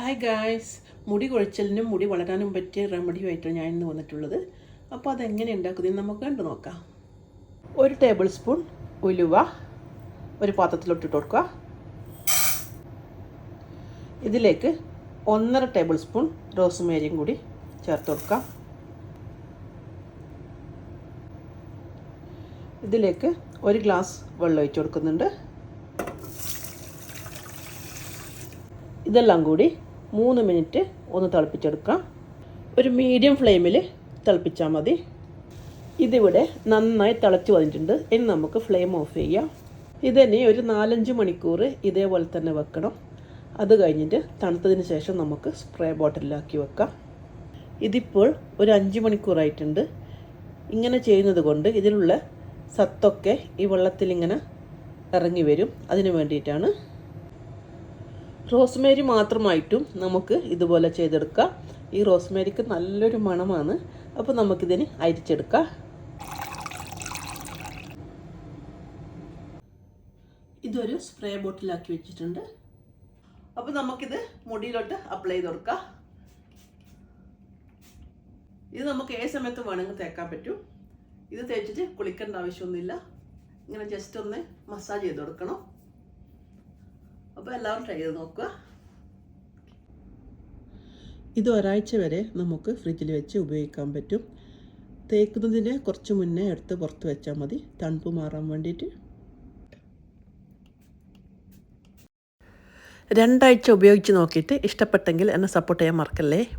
Hi guys മുടി കുഴച്ചലിനും മുടി വളരാനും പറ്റിയ റെമഡിയുമായിട്ടാണ് ഞാൻ ഇന്ന് വന്നിട്ടുള്ളത്. അപ്പോൾ അതെങ്ങനെ ഉണ്ടാക്കുന്നത് നമുക്ക് കണ്ടു നോക്കാം. ഒരു ടേബിൾ സ്പൂൺ ഉലുവ ഒരു പാത്രത്തിലോട്ടിട്ട് കൊടുക്കുക. ഇതിലേക്ക് ഒന്നര ടേബിൾ സ്പൂൺ റോസ്മേരിയും കൂടി ചേർത്ത് കൊടുക്കാം ഇതിലേക്ക് ഒരു ഗ്ലാസ് വെള്ളം ഒഴിച്ച് കൊടുക്കുന്നുണ്ട്. ഇതെല്ലാം കൂടി മൂന്ന് മിനിറ്റ് ഒന്ന് തിളപ്പിച്ചെടുക്കാം. ഒരു മീഡിയം ഫ്ലെയിമിൽ തിളപ്പിച്ചാൽ മതി. ഇതിവിടെ നന്നായി തിളച്ച് വന്നിട്ടുണ്ട്. ഇനി നമുക്ക് ഫ്ലെയിം ഓഫ് ചെയ്യാം. ഇതിനെ ഒരു നാലഞ്ച് മണിക്കൂർ ഇതേപോലെ തന്നെ വെക്കണം. അത് കഴിഞ്ഞിട്ട് തണുത്തതിന് ശേഷം നമുക്ക് സ്പ്രേ ബോട്ടിലാക്കി വെക്കാം. ഇതിപ്പോൾ ഒരു അഞ്ച് മണിക്കൂറായിട്ടുണ്ട്. ഇങ്ങനെ ചെയ്യുന്നത് കൊണ്ട് ഇതിലുള്ള സത്തൊക്കെ ഈ വെള്ളത്തിൽ ഇങ്ങനെ ഇറങ്ങി വരും. അതിന് വേണ്ടിയിട്ടാണ് റോസ്മേരി മാത്രമായിട്ടും നമുക്ക് ഇതുപോലെ ചെയ്തെടുക്കാം. ഈ റോസ്മേരിക്ക് നല്ലൊരു മണമാണ്. അപ്പോൾ നമുക്കിതിന് അരിച്ചെടുക്കാം. ഇതൊരു സ്പ്രേ ബോട്ടിലാക്കി വെച്ചിട്ടുണ്ട്. അപ്പോൾ നമുക്കിത് മുടിയിലോട്ട് അപ്ലൈ ചെയ്ത് കൊടുക്കാം. ഇത് നമുക്ക് ഏത് സമയത്ത് വേണമെങ്കിൽ തേക്കാൻ പറ്റും. ഇത് തേച്ചിട്ട് കുളിക്കേണ്ട ആവശ്യമൊന്നുമില്ല. ഇങ്ങനെ ജസ്റ്റ് ഒന്ന് മസാജ് ചെയ്ത് കൊടുക്കണം. അപ്പോൾ എല്ലാവരും ട്രൈ ചെയ്ത് നോക്കുക. ഇത് ഒരാഴ്ച വരെ നമുക്ക് ഫ്രിഡ്ജിൽ വെച്ച് ഉപയോഗിക്കാൻ പറ്റും. തേക്കുന്നതിന് കുറച്ച് മുന്നേ എടുത്ത് പുറത്ത് വെച്ചാൽ മതി. തണുപ്പ് മാറാൻ വേണ്ടിയിട്ട്. രണ്ടാഴ്ച ഉപയോഗിച്ച് നോക്കിയിട്ട് ഇഷ്ടപ്പെട്ടെങ്കിൽ എന്നെ സപ്പോർട്ട് ചെയ്യാൻ മറക്കല്ലേ?